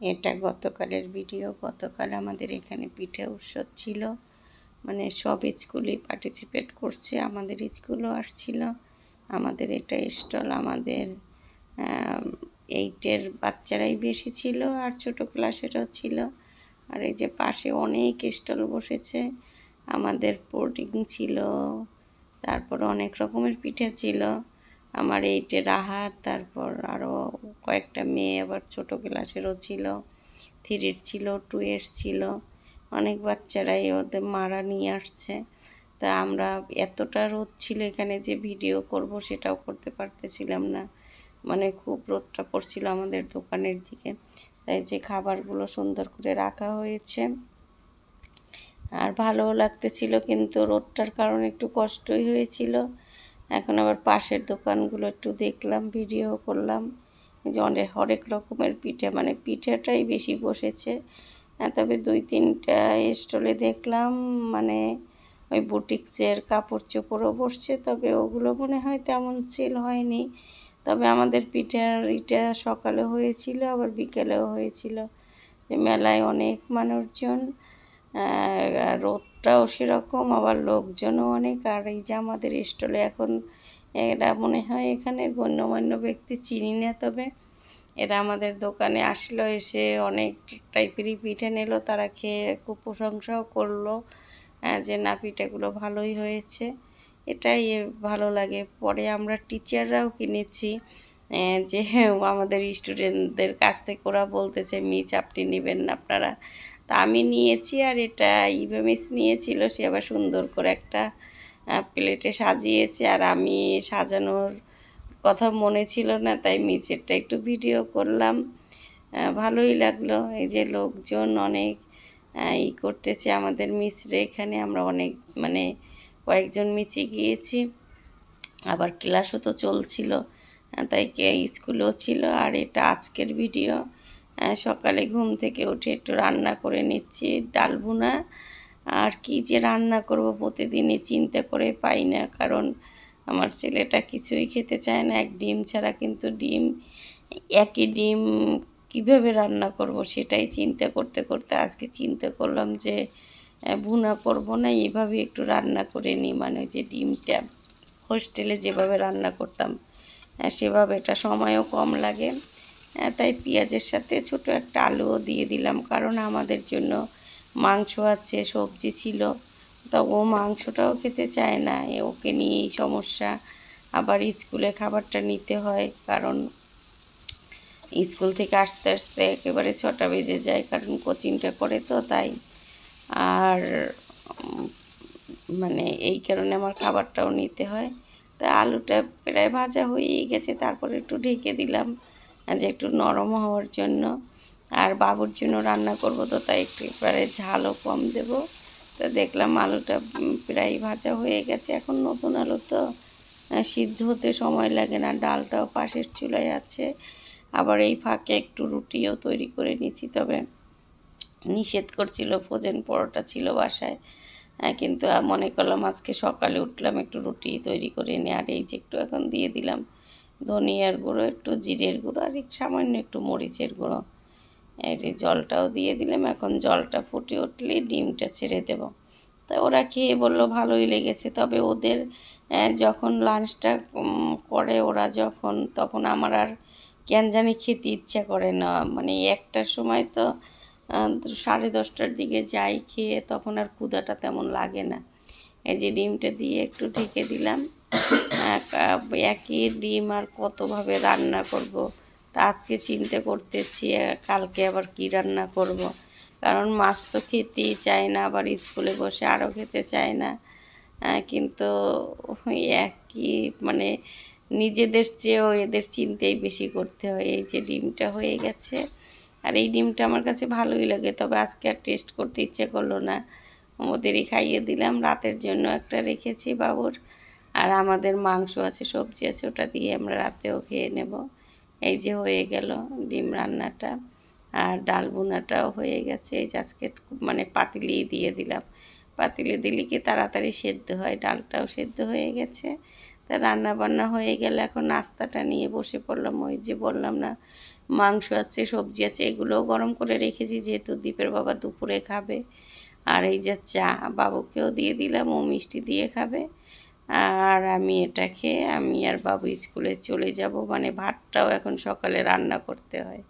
এটা গতকালের ভিডিও গতকাল আমাদের এখানে পিঠে উৎসব ছিল। মানে সব স্কুলই পার্টিসিপেট করছে, আমাদের স্কুলও আসছিল। আমাদের এটা স্টল আমাদের এইটের বাচ্চারাই বেশি ছিল আর ছোট ক্লাসেরও ছিল। আর এই যে পাশে অনেক স্টল বসেছে। আমাদের পোডিং ছিল, তারপর অনেক রকমের পিঠে ছিল। আমার এইটে রাহাত, তারপর আরও কয়েকটা মেয়ে আবার ছোটো ক্লাসেরও ছিল, থ্রির ছিল টু এর ছিল, অনেক বাচ্চারাই ওদের মারা নিয়ে আসছে। তা আমরা এতটা রোদ ছিল এখানে যে ভিডিও করব সেটাও করতে পারতেছিলাম না। মানে খুব রোদটা পড়ছিল আমাদের দোকানের দিকে। তাই যে খাবারগুলো সুন্দর করে রাখা হয়েছে। আর ভালোও লাগতেছিল, কিন্তু রোদটার কারণে একটু কষ্টই হয়েছিল। এখন আবার পাশের দোকানগুলো একটু দেখলাম, ভিডিও করলাম। যে অনেক হরেক রকমের পিঠে মানে পিঠেটাই বেশি বসেছে। তবে দুই তিনটা স্টলে দেখলাম মানে ওই বুটিক্সের কাপড় চোপড়ও বসছে, তবে ওগুলো মনে হয় তেমন সেল হয়নি। তবে আমাদের পিঠার ইটা সকালে হয়েছিল, আবার বিকেলেও হয়েছিল। যে মেলায় অনেক মানুষজন রোদটাও সেরকম, আবার লোকজনও অনেক। আর এই যে আমাদের স্টলে এখন এরা মনে হয় এখানে গণ্যমান্য ব্যক্তি চিনি না, তবে এরা আমাদের দোকানে আসলো, এসে অনেক টাইপেরই পিঠে নিল, তারা খেয়ে খুব প্রশংসাও করল যে না পিঠেগুলো ভালোই হয়েছে। এটাই ভালো লাগে। পরে আমরা টিচাররাও কিনেছি যে আমাদের স্টুডেন্টদের কাছ থেকে ওরা বলতেছে, মিচ, আপনি নেবেন না আপনারা। তা আমি নিয়েছি আর এটা ইভেমিস নিয়েছিল, সে আবার সুন্দর করে একটা প্লেটে সাজিয়েছে আর আমি সাজানোর কথা মনে ছিল না, তাই মিচেরটা একটু ভিডিও করলাম। ভালোই লাগল, এই যে লোকজন অনেক ই করতেছে আমাদের মিসরে এখানে আমরা অনেক মানে কয়েকজন মিচে গিয়েছি। আবার ক্লাসও তো চলছিল তাই স্কুলও ছিল, আর এটা আজকের ভিডিও। সকালে ঘুম থেকে উঠে একটু রান্না করে নিচ্ছি, ডাল ভুনা। আর কি যে রান্না করব প্রতিদিনই চিন্তা করে পাই না, কারণ আমার ছেলেটা কিছুই খেতে চায় না। এক ডিম ছাড়া কিন্তু ডিম, একই ডিম কীভাবে রান্না করব সেটাই চিন্তা করতে করতে আজকে চিন্তা করলাম যে ভুনা করব না এইভাবে একটু রান্না করে নিই। মানে যে ডিমটা হোস্টেলে যেভাবে রান্না করতাম সেভাবে। এটা সময়ও কম লাগে। তাই পেঁয়াজের সাথে ছোট একটা আলুও দিয়ে দিলাম। কারণ আমাদের জন্য মাংস আছে, সবজি ছিল। তা ও মাংসটাও খেতে চায় না। ওকে নিয়েই সমস্যা। আবার স্কুলে খাবারটা নিতে হয়। কারণ স্কুল থেকে আসতে আসতে একেবারে ছটা বেজে যায়। কারণ কোচিংটা করে তো তাই। আর মানে এই কারণে আমার খাবারটাও নিতে হয়। তা আলুটা প্রায় ভাজা হয়েই গেছে। তারপরে একটু ঢেকে দিলাম। যে একটু নরম হওয়ার জন্য। আর বাবুর জন্য রান্না করব তো, তাই একটু এবারে ঝালও কম দেব। তো দেখলাম আলুটা প্রায় ভাজা হয়ে গেছে। এখন নতুন আলু তো সিদ্ধ হতে সময় লাগে না, ডালটাও পাশের চুলায় আছে। আবার এই ফাঁকে একটু রুটিও তৈরি করে নিচ্ছি। তবে নিষেধ করছিল ফোজেন পরোটা ছিল বাসায়। হ্যাঁ কিন্তু মনে করলাম আজকে সকালে উঠলাম একটু রুটি তৈরি করে নিয়ে আর এই যে একটু এখন দিয়ে দিলাম। ধনিয়ার গুঁড়ো, একটু জিরের গুঁড়ো আর এক সামান্য একটু মরিচের গুঁড়ো। এই জলটাও দিয়ে দিলাম, এখন জলটা ফুটে উঠলে ডিমটা ছেড়ে দেব। তা ওরা খেয়ে বলল, ভালোই লেগেছে। তবে ওদের যখন লাঞ্চটা করে ওরা যখন, তখন আমার আর কেন জানি খেতে ইচ্ছা করে না। মানে একটার সময় তো সাড়ে দশটার দিকে যাই খেয়ে, তখন আর ক্ষুদাটা তেমন লাগে না। এই যে ডিমটা দিয়ে একটু ঢেকে দিলাম। একই ডিম আর কতভাবে রান্না করব। তা আজকে চিন্তা করতেছি কালকে আবার কি রান্না করব। কারণ মাছ তো খেতেই চায় না, আবার স্কুলে বসে আরও খেতে চায় না কিন্তু একই মানে নিজেদের চেয়েও এদের চিন্তাই বেশি করতে হয়, এই যে ডিমটা হয়ে গেছে আর এই ডিমটা আমার কাছে ভালোই লাগে, তবে আজকে আর টেস্ট করতে ইচ্ছে করল না ওদেরই খাইয়ে দিলাম, রাতের জন্য একটা রেখেছি বাবুর আর আমাদের মাংস আছে, সবজি আছে, ওটা দিয়ে আমরা রাতেও খেয়ে নেব। এই যে হয়ে গেল ডিম রান্নাটা। আর ডাল বোনাটাও হয়ে গেছে। এই আজকে মানে পাতিলেই দিয়ে দিলাম। পাতিলে দিলে কি তাড়াতাড়ি সেদ্ধ হয়? ডালটাও সেদ্ধ হয়ে গেছে। তা রান্না বান্না হয়ে গেলে। এখন নাস্তাটা নিয়ে বসে পড়লাম। ওই যে বললাম না, মাংস আছে, সবজি আছে, এগুলোও গরম করে রেখেছি। যেহেতু দীপের বাবা দুপুরে খাবে। আর এই যে চা বাবুকেও দিয়ে দিলাম। ও মিষ্টি দিয়ে খাবে। আর আমি এটাকে, আমি আর বাবু স্কুলে চলে যাব। মানে ভাতটাও এখন সকালে রান্না করতে হয়।